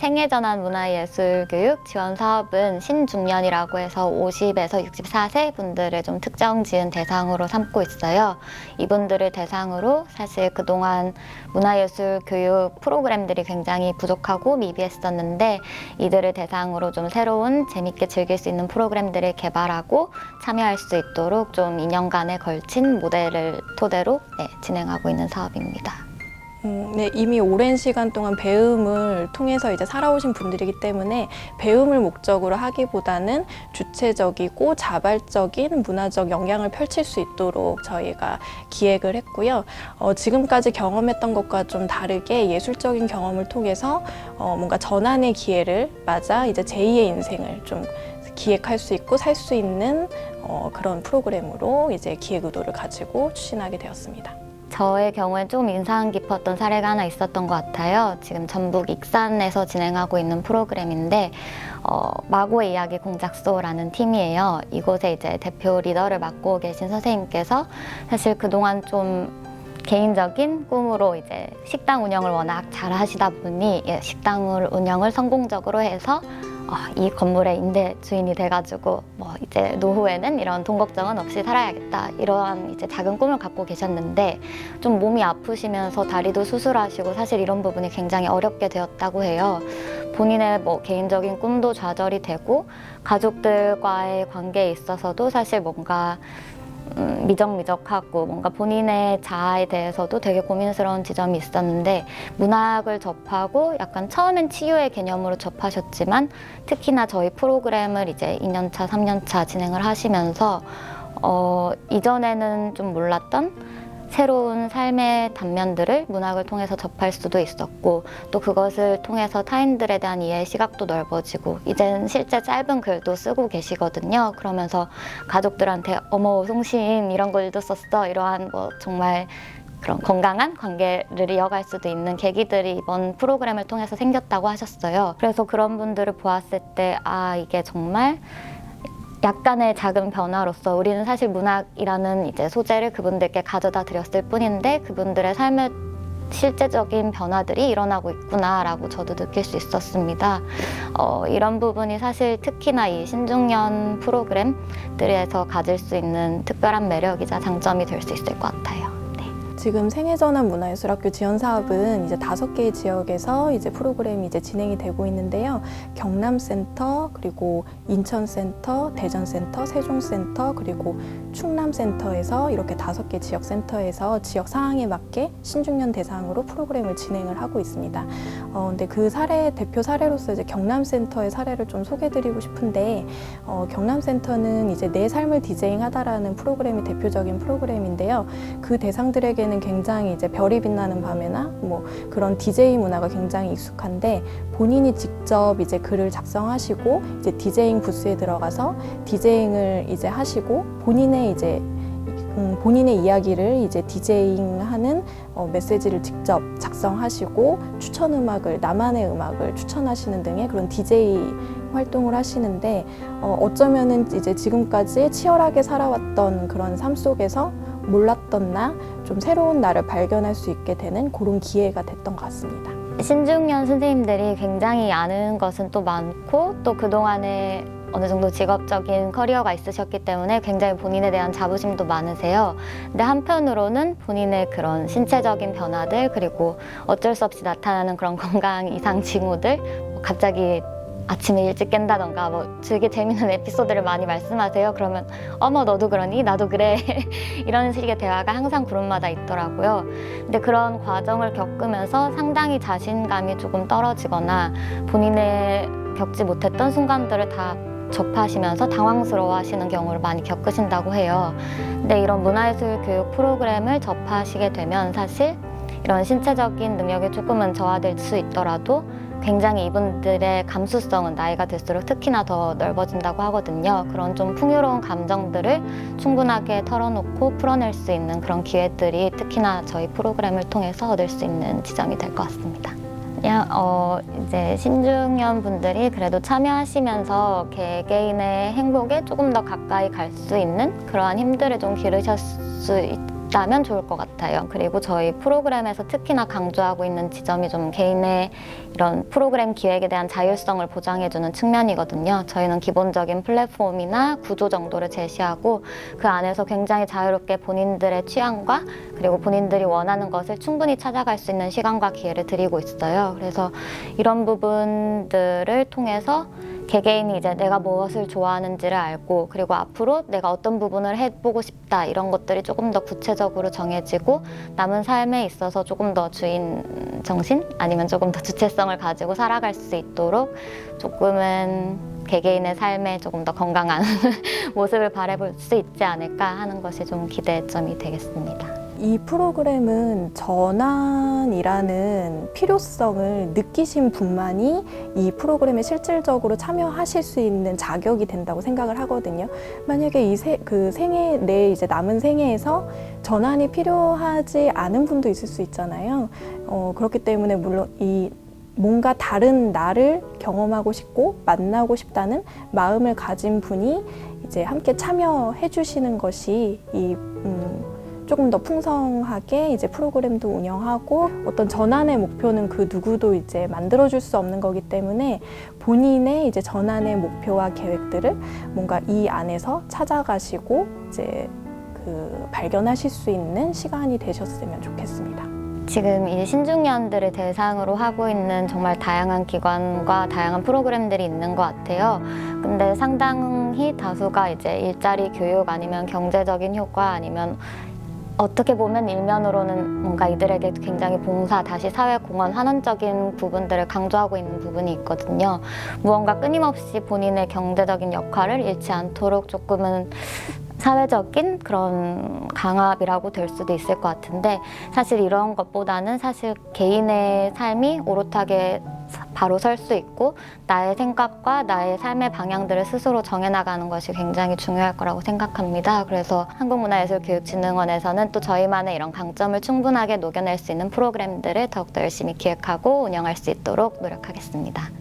생애전환 문화예술 교육 지원 사업은 신중년이라고 해서 50에서 64세 분들을 좀 특정 지은 대상으로 삼고 있어요. 이분들을 대상으로 사실 그동안 문화예술 교육 프로그램들이 굉장히 부족하고 미비했었는데 이들을 대상으로 좀 새로운 재밌게 즐길 수 있는 프로그램들을 개발하고 참여할 수 있도록 좀 2년간에 걸친 모델을 토대로 네, 진행하고 있는 사업입니다. 음, 네, 이미 오랜 시간 동안 배움을 통해서 이제 살아오신 분들이기 때문에 배움을 목적으로 하기보다는 주체적이고 자발적인 문화적 영향을 펼칠 수 있도록 저희가 기획을 했고요. 어, 지금까지 경험했던 것과 좀 다르게 예술적인 경험을 통해서 어, 뭔가 전환의 기회를 맞아 이제 제2의 인생을 좀 기획할 수 있고 살 수 있는 어, 그런 프로그램으로 이제 기획 의도를 가지고 추진하게 되었습니다. 저의 경우엔 좀 인상 깊었던 사례가 하나 있었던 것 같아요. 지금 전북 익산에서 진행하고 있는 프로그램인데 어, 마고의 이야기 공작소라는 팀이에요. 이곳에 이제 대표 리더를 맡고 계신 선생님께서 사실 그동안 좀 개인적인 꿈으로 이제 식당 운영을 워낙 잘 하시다 보니 예, 식당 을 운영을 성공적으로 해서 어, 이 건물의 임대 주인이 돼가지고 뭐 이제 노후에는 이런 돈 걱정은 없이 살아야겠다 이러한 이제 작은 꿈을 갖고 계셨는데 좀 몸이 아프시면서 다리도 수술하시고 사실 이런 부분이 굉장히 어렵게 되었다고 해요. 본인의 뭐 개인적인 꿈도 좌절이 되고 가족들과의 관계에 있어서도 사실 뭔가 음, 미적미적하고 뭔가 본인의 자아에 대해서도 되게 고민스러운 지점이 있었는데 문학을 접하고 약간 처음엔 치유의 개념으로 접하셨지만 특히나 저희 프로그램을 이제 2년차, 3년차 진행을 하시면서 어, 이전에는 좀 몰랐던 새로운 삶의 단면들을 문학을 통해서 접할 수도 있었고 또 그것을 통해서 타인들에 대한 이해의 시각도 넓어지고 이젠 실제 짧은 글도 쓰고 계시거든요. 그러면서 가족들한테 어머 송신 이런 걸 읽었었어 이러한 뭐 정말 그런 건강한 관계를 이어갈 수도 있는 계기들이 이번 프로그램을 통해서 생겼다고 하셨어요. 그래서 그런 분들을 보았을 때 아 이게 정말 약간의 작은 변화로서 우리는 사실 문학이라는 이제 소재를 그분들께 가져다 드렸을 뿐인데 그분들의 삶의 실제적인 변화들이 일어나고 있구나라고 저도 느낄 수 있었습니다. 어, 이런 부분이 사실 특히나 이 신중년 프로그램들에서 가질 수 있는 특별한 매력이자 장점이 될 수 있을 것 같아요. 네. 지금 생애전환 문화예술학교 지원 사업은 이제 다섯 개의 지역에서 이제 프로그램이 이제 진행이 되고 있는데요. 경남센터 그리고 인천센터, 대전센터, 세종센터 그리고 충남센터에서 이렇게 다섯 개 지역 센터에서 지역 상황에 맞게 신중년 대상으로 프로그램을 진행을 하고 있습니다. 어, 근데 그 사례 대표 사례로서 이제 경남센터의 사례를 좀 소개드리고 싶은데 어, 경남센터는 이제 내 삶을 디제잉하다라는 프로그램이 대표적인 프로그램인데요. 그 대상들에게는 굉장히 이제 별이 빛나는 밤에나 뭐 그런 디제이 문화가 굉장히 익숙한데 본인이 직접 이제 글을 작성하시고 이제 디제잉 부스에 들어가서 디제잉을 이제 하시고 본인의 이제 음, 본인의 이야기를 이제 디제잉하는 어, 메시지를 직접 작성하시고 추천 음악을 나만의 음악을 추천하시는 등의 그런 디제이 활동을 하시는데 어, 어쩌면은 이제 지금까지 치열하게 살아왔던 그런 삶 속에서 몰랐던 나, 좀 새로운 나를 발견할 수 있게 되는 그런 기회가 됐던 것 같습니다. 신중년 선생님들이 굉장히 아는 것은 또 많고 또 그동안에 어느 정도 직업적인 커리어가 있으셨기 때문에 굉장히 본인에 대한 자부심도 많으세요. 근데 한편으로는 본인의 그런 신체적인 변화들 그리고 어쩔 수 없이 나타나는 그런 건강 이상 징후들 뭐 갑자기 아침에 일찍 깬다던가 뭐 되게 재밌는 에피소드를 많이 말씀하세요. 그러면 어머 너도 그러니 나도 그래 이런 식의 대화가 항상 그룹마다 있더라고요. 근데 그런 과정을 겪으면서 상당히 자신감이 조금 떨어지거나 본인의 겪지 못했던 순간들을 다 접하시면서 당황스러워 하시는 경우를 많이 겪으신다고 해요. 근데 이런 문화예술 교육 프로그램을 접하시게 되면 사실 이런 신체적인 능력이 조금은 저하될 수 있더라도 굉장히 이분들의 감수성은 나이가 들수록 특히나 더 넓어진다고 하거든요. 그런 좀 풍요로운 감정들을 충분하게 털어놓고 풀어낼 수 있는 그런 기회들이 특히나 저희 프로그램을 통해서 얻을 수 있는 지점이 될 것 같습니다. 그냥 어 이제 신중년 분들이 그래도 참여하시면서 개개인의 행복에 조금 더 가까이 갈 수 있는 그러한 힘들을 좀 기르실 수 있 다면 좋을 것 같아요. 그리고 저희 프로그램에서 특히나 강조하고 있는 지점이 좀 개인의 이런 프로그램 기획에 대한 자율성을 보장해주는 측면이거든요. 저희는 기본적인 플랫폼이나 구조 정도를 제시하고 그 안에서 굉장히 자유롭게 본인들의 취향과 그리고 본인들이 원하는 것을 충분히 찾아갈 수 있는 시간과 기회를 드리고 있어요. 그래서 이런 부분들을 통해서 개개인이 이제 내가 무엇을 좋아하는지를 알고 그리고 앞으로 내가 어떤 부분을 해보고 싶다 이런 것들이 조금 더 구체적으로 정해지고 남은 삶에 있어서 조금 더 주인 정신 아니면 조금 더 주체성을 가지고 살아갈 수 있도록 조금은 개개인의 삶에 조금 더 건강한 모습을 바라볼 수 있지 않을까 하는 것이 좀 기대점이 되겠습니다. 이 프로그램은 전환이라는 필요성을 느끼신 분만이 이 프로그램에 실질적으로 참여하실 수 있는 자격이 된다고 생각을 하거든요. 만약에 이 세, 그 생애, 내 이제 남은 생애에서 전환이 필요하지 않은 분도 있을 수 있잖아요. 어, 그렇기 때문에 물론 이 뭔가 다른 나를 경험하고 싶고 만나고 싶다는 마음을 가진 분이 이제 함께 참여해 주시는 것이 이 음, 조금 더 풍성하게 이제 프로그램도 운영하고 어떤 전환의 목표는 그 누구도 이제 만들어줄 수 없는 거기 때문에 본인의 이제 전환의 목표와 계획들을 뭔가 이 안에서 찾아가시고 이제 그 발견하실 수 있는 시간이 되셨으면 좋겠습니다. 지금 이 신중년들을 대상으로 하고 있는 정말 다양한 기관과 다양한 프로그램들이 있는 것 같아요. 근데 상당히 다수가 이제 일자리 교육 아니면 경제적인 효과 아니면 어떻게 보면 일면으로는 뭔가 이들에게 굉장히 봉사, 다시 사회 공헌, 환원적인 부분들을 강조하고 있는 부분이 있거든요. 무언가 끊임없이 본인의 경제적인 역할을 잃지 않도록 조금은 사회적인 그런 강압이라고 될 수도 있을 것 같은데 사실 이런 것보다는 사실 개인의 삶이 오롯하게 바로 설 수 있고 나의 생각과 나의 삶의 방향들을 스스로 정해나가는 것이 굉장히 중요할 거라고 생각합니다. 그래서 한국문화예술교육진흥원에서는 또 저희만의 이런 강점을 충분하게 녹여낼 수 있는 프로그램들을 더욱더 열심히 기획하고 운영할 수 있도록 노력하겠습니다.